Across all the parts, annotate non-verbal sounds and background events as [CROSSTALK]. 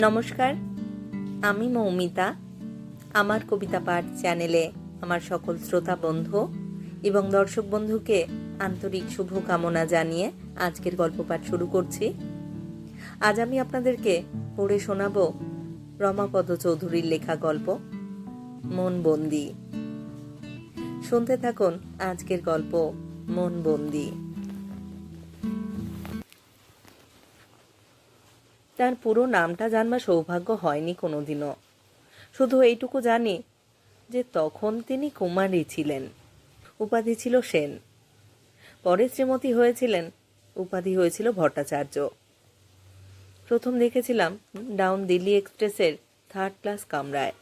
নমস্কার, আমি মৌমিতা। আমার কবিতা পাঠ চ্যানেলে আমার সকল শ্রোতা বন্ধু এবং দর্শক বন্ধুকে আন্তরিক শুভকামনা জানিয়ে আজকের গল্প পাঠ শুরু করছি। আজ আমি আপনাদেরকে পড়ে শোনাব রমাপদ চৌধুরীর লেখা গল্প, মন বন্দি। শুনতে থাকুন আজকের গল্প, মন বন্দি। তার পুরো নামটা জানবার সৌভাগ্য হয়নি কোনোদিনও। শুধু এইটুকু জানি যে তখন তিনি কুমারী ছিলেন, উপাধি ছিল সেন। পরে শ্রীমতী হয়েছিলেন, উপাধি হয়েছিল ভট্টাচার্য। প্রথম দেখেছিলাম ডাউন দিল্লি এক্সপ্রেসের থার্ড ক্লাস কামরায়।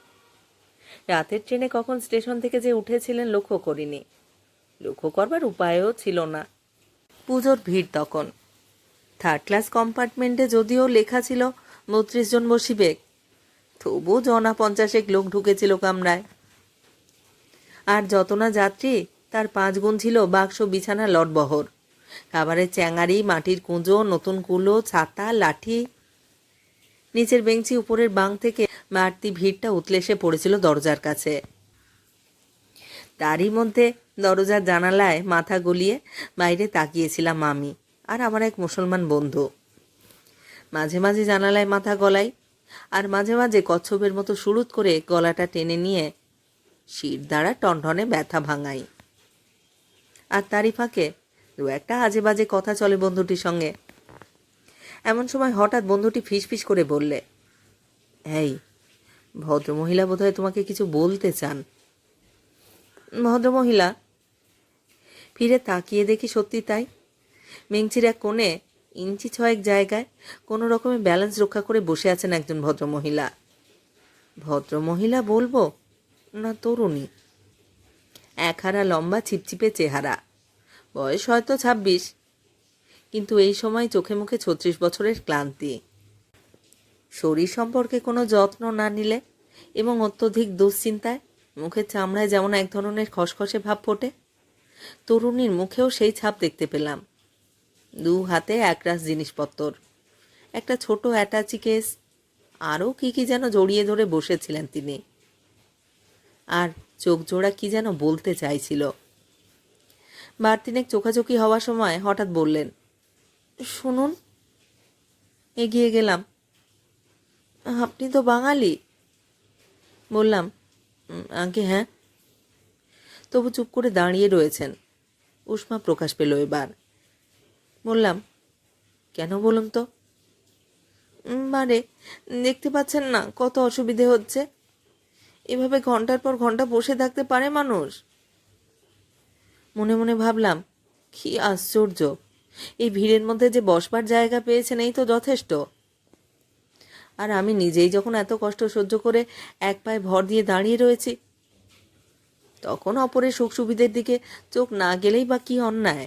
রাতের ট্রেনে কখন স্টেশন থেকে যে উঠেছিলেন লক্ষ্য করিনি। লক্ষ্য করবার উপায়ও ছিল না। পুজোর ভিড় তখন। থার্ড ক্লাস কম্পার্টমেন্টে যদিও লেখা ছিল বত্রিশ জন বসিবে। তবু জনা পঞ্চাশেক লোক ঢুকেছিল কামরায়। আর যত না যাত্রী, তার পাঁচ গুণ ছিল বাক্স, বিছানা, লটবহর। খাবারের চ্যাঙারি, মাটির কুঁজো, নতুন কুলো, ছাতা, লাঠি। নিচের বেঞ্চি উপরের বাং থেকে বাড়তি ভিড়টা উতলে এসে পড়েছিল দরজার কাছে। তারই মধ্যে দরজার জানালায় মাথা গলিয়ে বাইরে তাকিয়েছিলাম আমি। আর আমার এক মুসলমান বন্ধু। মাঝে মাঝে জানালায় মাথা গলাই আর মাঝে মাঝে কচ্ছপের মতো সুরুত করে গলাটা টেনে নিয়ে শির দ্বারা টনটনে ব্যথা ভাঙাই আর তারই ফাঁকে দু একটা আজে বাজে কথা চলে বন্ধুটির সঙ্গে। এমন সময় হঠাৎ বন্ধুটি ফিসফিস করে বললে, এই, ভদ্রমহিলা বোধহয় তোমাকে কিছু বলতে চান? ভদ্রমহিলা? ফিরে তাকিয়ে দেখি সত্যি তাই। মেংচির এক কোণে ইঞ্চি ছয়েক জায়গায় কোনো রকমের ব্যালেন্স রক্ষা করে বসে আছেন একজন ভদ্রমহিলা। ভদ্রমহিলা বলব, না, তরুণী। এক হারা লম্বা ছিপছিপে চেহারা। বয়স হয়তো ছাব্বিশ, কিন্তু এই সময় চোখে মুখে ছত্রিশ বছরের ক্লান্তি। শরীর সম্পর্কে কোনো যত্ন না নিলে এবং অত্যধিক দুশ্চিন্তায় মুখের চামড়ায় যেমন এক ধরনের খসখসে ভাব ফোটে, তরুণীর মুখেও সেই ছাপ দেখতে পেলাম। দু হাতে একরাশ জিনিসপত্র একটা ছোট অ্যাটাচি কেস আরও কি কি যেন জড়িয়ে ধরে বসেছিলেন তিনি। আর চোখ জোড়া কি যেন বলতে চাইছিল। বার তিনেক চোখাচোখি হওয়ার সময় হঠাৎ বললেন শুনুন এগিয়ে গেলাম। আপনি তো বাঙালি। বললাম "উম, আগে হ্যাঁ। তবু চুপ করে দাঁড়িয়ে রয়েছেন। উষ্মা প্রকাশ পেল এবার। বললাম, কেন বলুন তো? মানে দেখতে পাচ্ছেন না কত অসুবিধে হচ্ছে। এভাবে ঘণ্টার পর ঘণ্টা বসে থাকতে পারে মানুষ? মনে মনে ভাবলাম, কি আশ্চর্য! এই ভিড়ের মধ্যে যে বসবার জায়গা পেয়েছেন এই তো যথেষ্ট। আর আমি নিজেই যখন এত কষ্ট সহ্য করে এক পায়ে ভর দিয়ে দাঁড়িয়ে রয়েছি, তখন অপরের সুখ সুবিধের দিকে চোখ না গেলেই বা কি অন্যায়?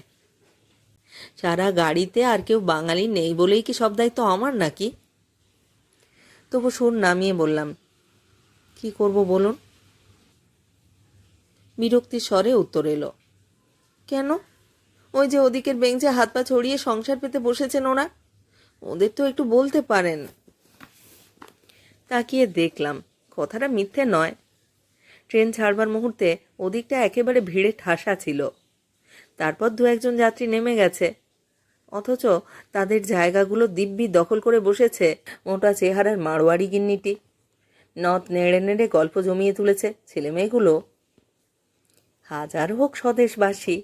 সারা গাড়িতে আর কেউ বাঙালি নেই বলেই কি সব দায়িত্ব আমার নাকি? তবু সুর নামিয়ে বললাম, কি করব বলুন? বিরক্তির স্বরে উত্তর এলো, কেন? ওই যে ওদিকের বেঞ্চে হাত পা ছড়িয়ে সংসার পেতে বসেছেন ওরা? ওদের তো একটু বলতে পারেন। তাকিয়ে দেখলাম, কথাটা মিথ্যে নয়। ট্রেন ছাড়বার মুহূর্তে ওদিকটা একেবারে ভিড়ে ঠাসা ছিল। তারপর দু একজন যাত্রী নেমে গেছে। অথচ তাদের জায়গাগুলো দিব্যি দখল করে বসেছে মোটা চেহারার মারোয়ারি গিন্নিটি। নথ নেড়ে নেড়ে গল্প জমিয়ে তুলেছে ছেলেমেয়েগুলো। হাজার হোক স্বদেশবাসী,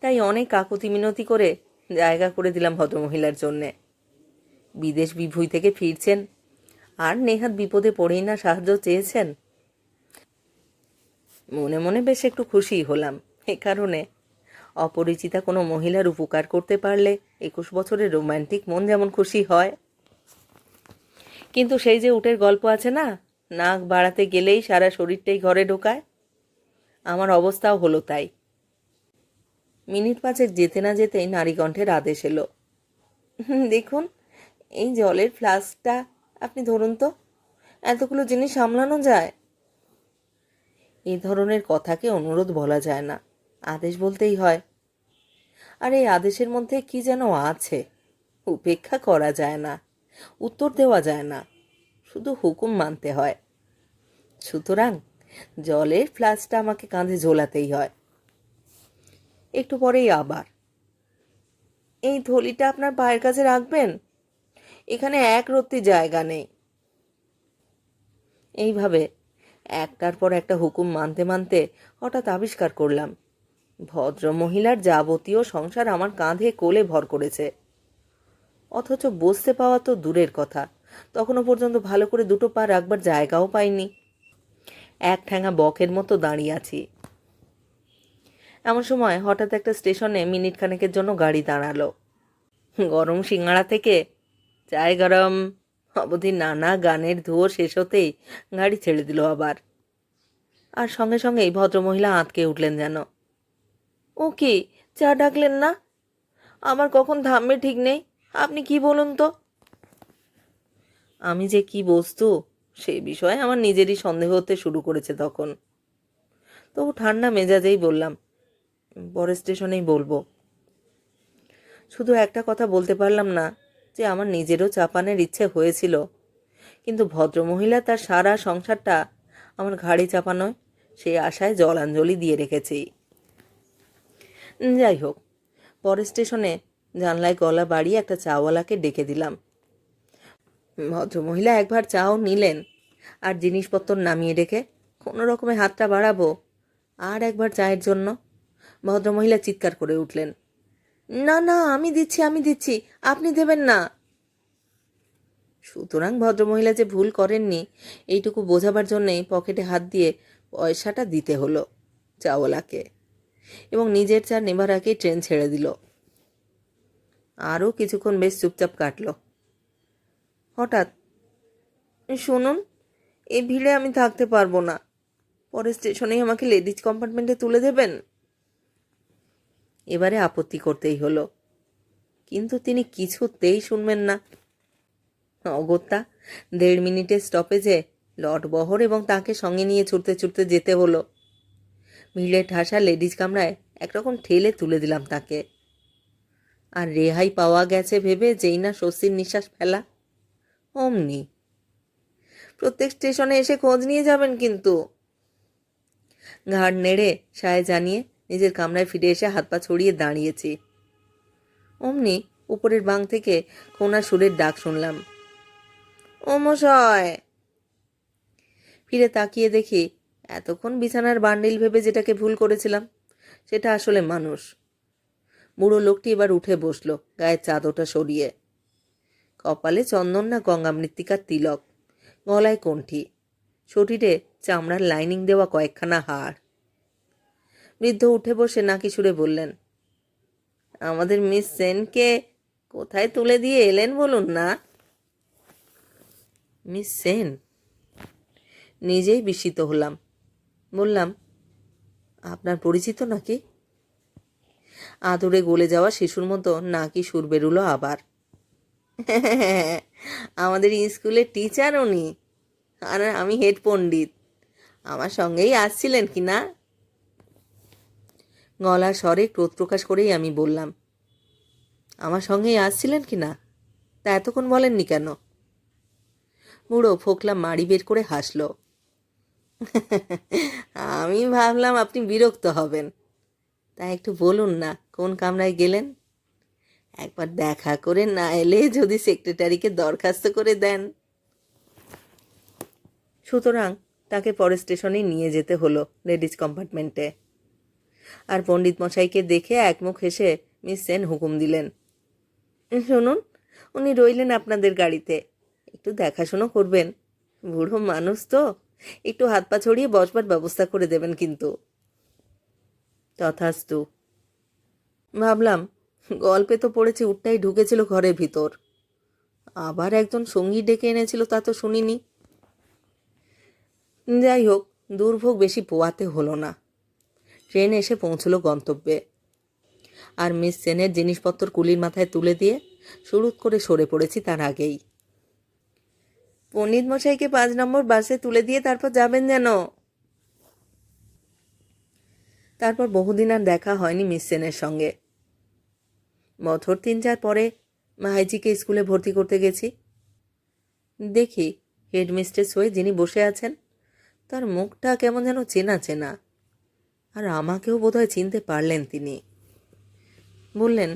তাই অনেক কাকুতি মিনতি করে জায়গা করে দিলাম ভদ্রমহিলার জন্যে। বিদেশ বিভুই থেকে ফিরছেন, আর নেহাত বিপদে পড়েই না সাহায্য চেয়েছেন? মনে মনে বেশ একটু খুশি হলাম এ কারণে। অপরিচিতা কোনো মহিলার উপকার করতে পারলে একুশ বছরের রোমান্টিক মন যেমন খুশি হয়। কিন্তু সেই যে উটের গল্প আছে না, নাক বাড়াতে গেলেই সারা শরীরটাই ঘরে ঢোকায়। আমার অবস্থাও হলো তাই। মিনিট পাঁচেক যেতে না যেতেই নারীকণ্ঠের আদেশ এলো। দেখুন, এই জলের ফ্লাস্কটা, আপনি ধরুন তো, এতগুলো জিনিস সামলানো যায়? এই ধরনের কথাকে অনুরোধ বলা যায় না। আদেশ বলতেই হয়। আর এই আদেশের মধ্যে কি যেন আছে? উপেক্ষা করা যায় না, উত্তর দেওয়া যায় না, শুধু হুকুম মানতে হয়। সুতরাং জলের ফ্লাস্কটা আমাকে কাঁধে ঝোলাতেই হয়। একটু পরেই আবার, এই থলিটা আপনার পায়ের কাছে রাখবেন? এখানে এক রত্তি জায়গা নেই। এইভাবে একটার পর একটা হুকুম মানতে মানতে হঠাৎ আবিষ্কার করলাম। ভদ্র মহিলার যাবতীয় সংসার আমার কাঁধে কোলে ভর করেছে। অথচ বসতে পাওয়া তো দূরের কথা। তখনও পর্যন্ত ভালো করে দুটো পা রাখবার জায়গাও পাইনি। এক ঠ্যাঙা বকের মতো দাঁড়িয়ে আছি। এমন সময় হঠাৎ একটা স্টেশনে মিনিট খানেকের জন্য গাড়ি দাঁড়াল। গরম সিঙ্গাড়া থেকে চায় গরম। অবধি নানা গানের ধুয়ো শেষ হতেই গাড়ি ছেড়ে দিল আবার। আর সঙ্গে সঙ্গেই ভদ্রমহিলা আঁতকে উঠলেন যেন। ও কি? চা ডাকলেন না? আমার কখন থামবে ঠিক নেই। আপনি কি বলুন তো? আমি যে কি বস্তু, সে বিষয়ে আমার নিজেরই সন্দেহ হতে শুরু করেছে তখন। তবু ঠান্ডা মেজাজেই বললাম, পরে স্টেশনেই বলব। শুধু একটা কথা বলতে পারলাম না, যে আমার নিজেরও চাপানের ইচ্ছে হয়েছিল। কিন্তু ভদ্রমহিলা তার সারা সংসারটা আমার ঘাড়ে চাপানোয়, সেই আশায় জলাঞ্জলি দিয়ে রেখেছি। যাই হোক, পরের স্টেশনে জানলায় গলা বাড়িয়ে একটা চাওয়ালাকে ডেকে দিলাম। ভদ্রমহিলা একবার চাও নিলেন, আর জিনিসপত্র নামিয়ে রেখে কোনো রকমে হাতটা বাড়াবো, আর একবার চায়ের জন্য। ভদ্রমহিলা চিৎকার করে উঠলেন, না না, আমি দিচ্ছি আমি দিচ্ছি, আপনি দেবেন না। সুতরাং ভদ্রমহিলা যে ভুল করেননি, এইটুকু বোঝাবার জন্যেই পকেটে হাত দিয়ে পয়সাটা দিতে হলো চাওয়ালাকে। এবং নিজের চার নেবার আগেই ট্রেন ছেড়ে দিল। আরও কিছুক্ষণ বেশ চুপচাপ কাটলো। হঠাৎ, শুনুন, এই ভিড়ে আমি থাকতে পারব না। পরে স্টেশনেই আমাকে লেডিজ কম্পার্টমেন্টে তুলে দেবেন? এবারে আপত্তি করতেই হলো। কিন্তু তিনি কিছুতেই শুনবেন না। অগত্যা, দেড় মিনিটের স্টপেজে লট বহর এবং তাকে সঙ্গে নিয়ে ছুটতে ছুটতে যেতে হলো। ভিড়ে ঠাসা লেডিজ কামরায় একরকম ঠেলে তুলে দিলাম তাকে। আর রেহাই পাওয়া গেছে ভেবে যেই না স্বস্তির নিঃশ্বাস ফেলা। অমনি। প্রত্যেক স্টেশনে এসে খোঁজ নিয়ে যাবেন কিন্তু। ঘাড় নেড়ে সায় জানিয়ে নিজের কামরায় ফিরে এসে হাত পা ছড়িয়ে দাঁড়িয়েছি। অমনি উপরের বাং থেকে কোনা সুরের ডাক শুনলাম। ও মশায়! ফিরে তাকিয়ে দেখি এতক্ষণ বিছানার বান্ডিল ভেবে যেটাকে ভুল করেছিলাম, সেটা আসলে মানুষ। বুড়ো লোকটি এবার উঠে বসল, গায়ের চাদরটা সরিয়ে। কপালে চন্দন না গঙ্গা মৃত্তিকার তিলক, গলায় কণ্ঠি। শরীরে চামড়ার লাইনিং দেওয়া কয়েকখানা হাড়। বৃদ্ধ উঠে বসে নাকি সুরে বললেন, আমাদের মিস সেনকে কোথায় তুলে দিয়ে এলেন বলুন না? মিস সেন? নিজেই বিস্মিত হলাম। বললাম, আপনার পরিচিত নাকি? আদরে গলে যাওয়া শিশুর মতো নাকি সুর বেরুলো আবার। আমাদের স্কুলের টিচার উনি, আর আমি হেড পণ্ডিত। আমার সঙ্গেই আসছিলেন কি না? গলার স্বরে ক্রোধ প্রকাশ করেই আমি বললাম, আমার সঙ্গেই আসছিলেন কি না? তা এতক্ষণ বলেননি কেন? বুড়ো ফোকলা মাড়ি বের করে হাসল। আমি ভাবলাম আপনি বিরক্ত হবেন। তা একটু বলুন না, কোন কামরায় গেলেন? একবার দেখা করে না এলে যদি সেক্রেটারিকে দরখাস্ত করে দেন। সুতরাং তাকে পরের স্টেশনে নিয়ে যেতে হলো লেডিজ কম্পার্টমেন্টে আর পণ্ডিত মশাইকে দেখে একমুখ হেসে মিস সেন হুকুম দিলেন, শুনুন, উনি রইলেন আপনাদের গাড়িতে। একটু দেখাশুনো করবেন। বুড়ো মানুষ তো। একটু হাত পা ছড়িয়ে বসবার ব্যবস্থা করে দেবেন কিন্তু। তথাস্তু। ভাবলাম, গল্পে তো পড়েছি উঠটাই ঢুকেছিল ঘরের ভিতর। আবার একজন সঙ্গী ডেকে এনেছিল, তা তো শুনিনি। যাই হোক, দুর্ভোগ বেশি পোয়াতে হলো না। ট্রেন এসে পৌঁছলো গন্তব্যে। আর মিস সেনের জিনিসপত্র কুলির মাথায় তুলে দিয়ে শুরুত করে সরে পড়েছি তার আগেই। পণ্ডিত মশাইকে পাঁচ নম্বর বাসে তুলে দিয়ে তারপর যাবেন যেন? তারপর বহুদিন আর দেখা হয়নি মিস সেনের সঙ্গে। বছর তিন চার পরে মাহাইজিকে স্কুলে ভর্তি করতে গেছি। দেখি হেডমিস্ট্রেস হয়ে যিনি বসে আছেন, তার মুখটা কেমন যেন চেনা চেনা, আর আমাকেও বোধহয় চিনতে পারলেন তিনি। বললেন,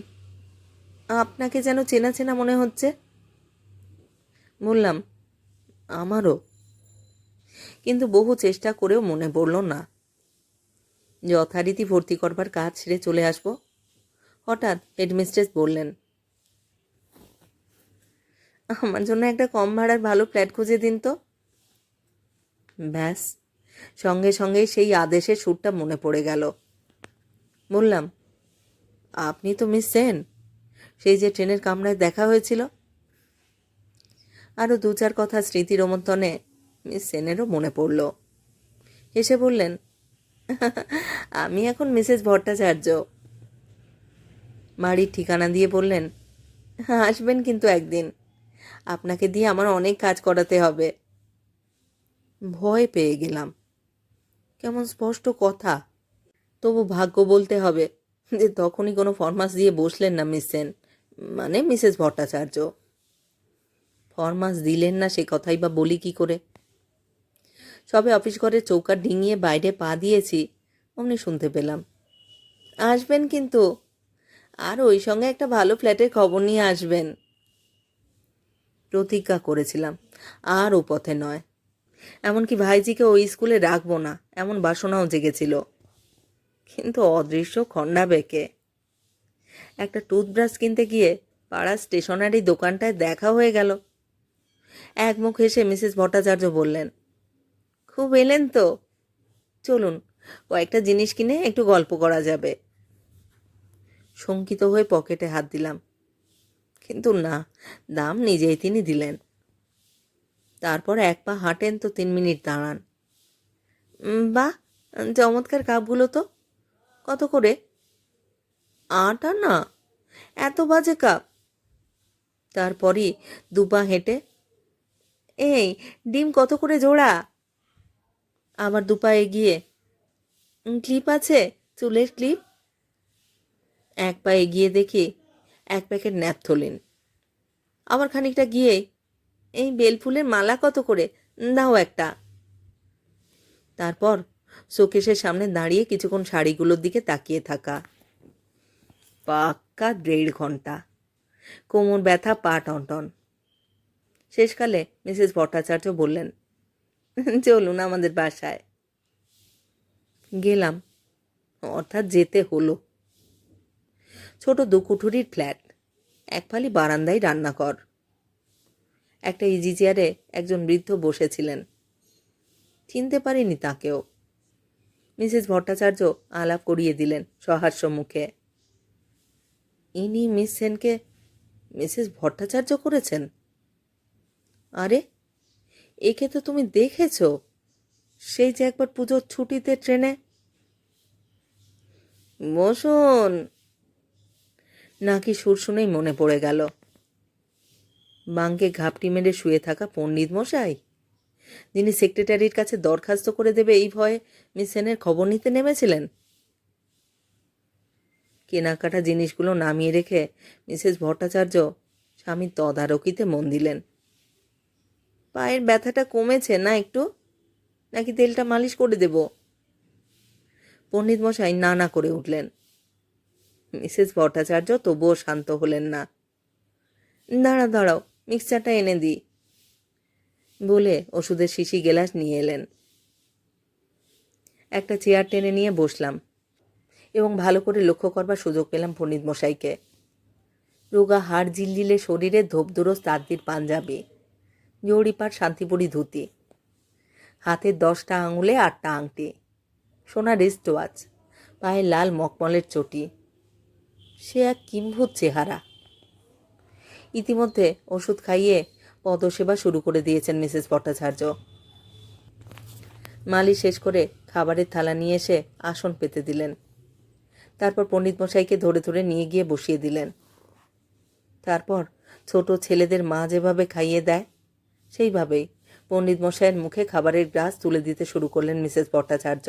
আপনাকে যেন চেনা চেনা মনে হচ্ছে? বললাম আমারও। কিন্তু বহু চেষ্টা করেও মনে পড়ল না। যথারীতি ভর্তি করবার কাজ ছেড়ে চলে আসব। হঠাৎ হেডমিস্ট্রেস বললেন, আমার জন্য একটা কম ভাড়ার ভালো ফ্ল্যাট খুঁজে দিন তো। ব্যাস, সঙ্গে সঙ্গেই সেই আদেশের সুরটা মনে পড়ে গেল। বললাম, আপনি তো মিস সেন, সেই যে ট্রেনের কামরায় দেখা হয়েছিল আরও দু চার কথা স্মৃতি রোমন্থনে মিস সেনেরও মনে পড়ল। হেসে বললেন, আমি এখন মিসেস ভট্টাচার্য। বাড়ির ঠিকানা দিয়ে বললেন, আসবেন কিন্তু একদিন। আপনাকে দিয়ে আমার অনেক কাজ করাতে হবে। ভয় পেয়ে গেলাম। কেমন স্পষ্ট কথা। তবু ভাগ্য বলতে হবে যে তখনই কোনো ফরমাস দিয়ে বসলেন না মিস সেন মানে মিসেস ভট্টাচার্য। ফরমাস দিলেন না সে কথাই বা বলি কি করে? সবে অফিস ঘরের চৌকার ডিঙিয়ে বাইরে পা দিয়েছি, অমনি শুনতে পেলাম। আসবেন কিন্তু, আর ওই সঙ্গে একটা ভালো ফ্ল্যাটের খবর নিয়ে আসবেন। প্রতিজ্ঞা করেছিলাম, আর ও পথে নয়। এমনকি ভাইজিকে ওই স্কুলে রাখব না, এমন বাসনাও জেগেছিল। কিন্তু অদৃশ্য খন্ডা বেঁকে। একটা টুথব্রাশ কিনতে গিয়ে পাড়ার স্টেশনারি দোকানটায় দেখা হয়ে গেল। এক মুখ হেসে মিসেস ভট্টাচার্য বললেন, খুব এলেন তো। চলুন, কয়েকটা জিনিস কিনে একটু গল্প করা যাবে। শঙ্কিত হয়ে পকেটে হাত দিলাম। কিন্তু না, দাম নিজেই তিনি দিলেন। তারপর এক পা হাঁটেন তো তিন মিনিট দাঁড়ান। বাহ চমৎকার কাপগুলো তো। কত করে? আটা না, এত বাজে কাপ। তারপরই দুপা হেঁটে এই ডিম কত করে জোড়া? আবার দুপা এগিয়ে। "উম, ক্লিপ আছে? চুলের ক্লিপ? এক পা এগিয়ে দেখি এক প্যাকেট ন্যাপথলিন। আবার খানিকটা গিয়ে এই বেলফুলের মালা কত করে? দাও একটা। তারপর শোকেশের সামনে দাঁড়িয়ে কিছুক্ষণ শাড়িগুলোর দিকে তাকিয়ে থাকা। পাক্কা দেড় ঘণ্টা। কোমর ব্যথা পা টনটন। শেষকালে মিসেস ভট্টাচার্য বললেন, চলুন আমাদের বাসায়। গেলাম, অর্থাৎ যেতে হলো। ছোট দুকুঠুরির ফ্ল্যাট, এক ফালি বারান্দায় রান্নাঘর। একটা ইজি চেয়ারে একজন বৃদ্ধ বসেছিলেন। চিনতে পারিনি তাকেও। মিসেস ভট্টাচার্য আলাপ করিয়ে দিলেন সহাস্য মুখে। ইনি মিস সেনকে মিসেস ভট্টাচার্য করেছেন? আরে, একে তো তুমি দেখেছ। সেই যে একবার পুজোর ছুটিতে ট্রেনে। বসুন। নাকি সুর শুনেই মনে পড়ে গেল। বাঙ্কে ঘাপটি মেরে শুয়ে থাকা পণ্ডিত মশাই। যিনি সেক্রেটারির কাছে দরখাস্ত করে দেবে এই ভয়ে মিস সেনের খবর নিতে নেমেছিলেন। কেনাকাটা জিনিসগুলো নামিয়ে রেখে মিসেস ভট্টাচার্য স্বামীর তদারকিতে মন দিলেন। পায়ের ব্যথাটা কমেছে না একটু? নাকি তেলটা মালিশ করে দেব? পণ্ডিত মশাই না না করে উঠলেন। মিসেস ভট্টাচার্য তবুও শান্ত হলেন না। দাঁড়া দাঁড়াও, মিক্সচারটা এনে দিই। বলে ওষুধের শিশি গেলাস নিয়ে এলেন। একটা চেয়ার টেনে নিয়ে বসলাম এবং ভালো করে লক্ষ্য করবার সুযোগ পেলাম পণ্ডিত মশাইকে রোগা হাড় জিলজিলে শরীরে ধোপদুরস তাঁতির পাঞ্জাবি। জৌড়িপাট শান্তিপুরি ধুতি। হাতের দশটা আঙুলে আটটা আংটি। সোনা রিস্ট ওয়াচ পায়ে লাল মকমলের চটি। সে এক কিম্ভূত চেহারা। ইতিমধ্যে ওষুধ খাইয়ে পদসেবা শুরু করে দিয়েছেন মিসেস ভট্টাচার্য। মালি শেষ করে খাবারের থালা নিয়ে এসে আসন পেতে দিলেন। তারপর পণ্ডিত মশাইকে ধরে ধরে নিয়ে গিয়ে বসিয়ে দিলেন। তারপর ছোট ছেলেদের মা যেভাবে খাইয়ে দেয় সেইভাবেই পণ্ডিত মশাইয়ের মুখে খাবারের গ্লাস তুলে দিতে শুরু করলেন মিসেস ভট্টাচার্য।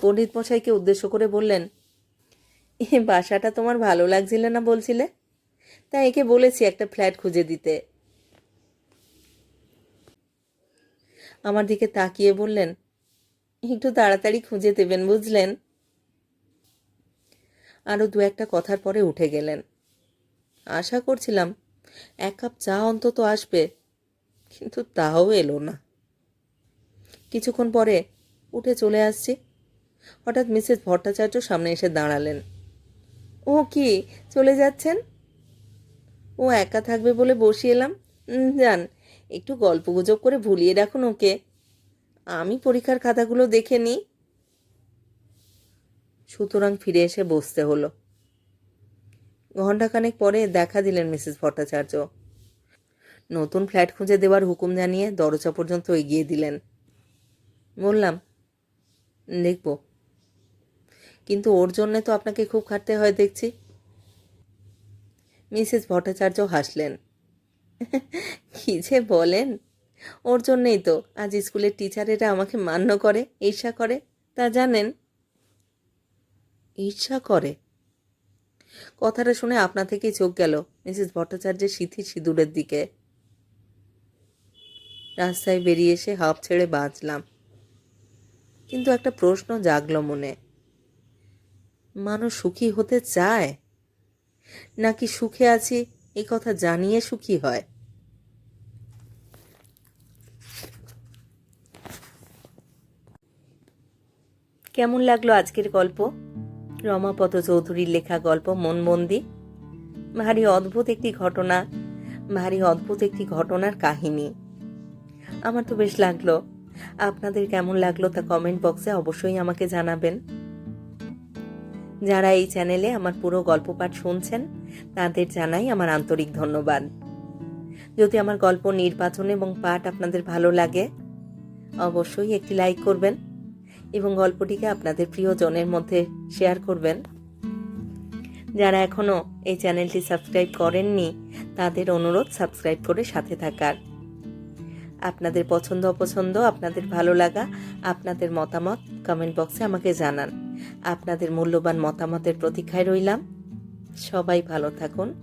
পণ্ডিত মশাইকে উদ্দেশ্য করে বললেন, এ বাসাটা তোমার ভালো লাগছিল না বলছিলে? তাই একে বলেছি একটা ফ্ল্যাট খুঁজে দিতে। আমার দিকে তাকিয়ে বললেন, একটু তাড়াতাড়ি খুঁজে দেবেন, বুঝলেন? আরও দু একটা কথার পরে উঠে গেলেন। আশা করছিলাম এক কাপ চা অন্তত আসবে। কিন্তু তাও এলো না। কিছুক্ষণ পরে উঠে চলে আসছি। হঠাৎ মিসেস ভট্টাচার্য সামনে এসে দাঁড়ালেন। ও কি চলে যাচ্ছেন? ও একা থাকবে বলে বসিয়ে এলাম। উম, যান একটু গল্প গুজব করে ভুলিয়ে রাখুন ওকে। আমি পরীক্ষার খাতাগুলো দেখে নিই। সুতরাং ফিরে এসে বসতে হলো। ঘণ্টাখানেক পরে দেখা দিলেন মিসেস ভট্টাচার্য। নতুন ফ্ল্যাট খুঁজে দেওয়ার হুকুম জানিয়ে দরজা পর্যন্ত এগিয়ে দিলেন। বললাম, দেখব। কিন্তু ওর জন্যে তো আপনাকে খুব খাটতে হয়, দেখছি। মিসেস ভট্টাচার্য হাসলেন। [LAUGHS] কি যে বলেন? ওর জন্যেই তো। আজ স্কুলের টিচারেরা আমাকে মান্য করে, ঈর্ষা করে, তা জানেন? ঈর্ষা করে? কথাটা শুনে আপনা থেকেই চোখ গেল মিসেস ভট্টাচার্যের সিথি সিঁদুরের দিকে। রাস্তায় বেরিয়ে এসে হাফ ছেড়ে বাঁচলাম। কিন্তু একটা প্রশ্ন জাগলো মনে। মানুষ সুখী হতে চায়? নাকি সুখে আছি এই কথা জানিয়ে সুখী হয়? কেমন লাগল আজকের গল্প? রমাপদ চৌধুরীর লেখা গল্প মনবন্দি ভারী অদ্ভুত একটি ঘটনা, ভারী অদ্ভুত একটি ঘটনার কাহিনী। আমার তো বেশ লাগল। আপনাদের কেমন লাগল তা কমেন্ট বক্সে অবশ্যই আমাকে জানাবেন। যারা এই চ্যানেলে আমার পুরো গল্প পাঠ শুনছেন, তাদের জানাই আমার আন্তরিক ধন্যবাদ। যদি আমার গল্প নির্বাচন এবং পাঠ আপনাদের ভালো লাগে, অবশ্যই একটি লাইক করবেন। এবং গল্পটিকে আপনাদের প্রিয়জনের মধ্যে শেয়ার করবেন। যারা এখনও এই চ্যানেলটি সাবস্ক্রাইব করেননি, তাদের অনুরোধ সাবস্ক্রাইব করে সাথে থাকার। আপনাদের পছন্দ, অপছন্দ, আপনাদের ভালো লাগা, আপনাদের মতামত কমেন্ট বক্সে আমাকে জানান। আপনাদের মূল্যবান মতামতের প্রতীক্ষায় রইলাম। সবাই ভালো থাকুন,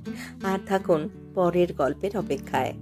আর থাকুন পরের গল্পের অপেক্ষায়।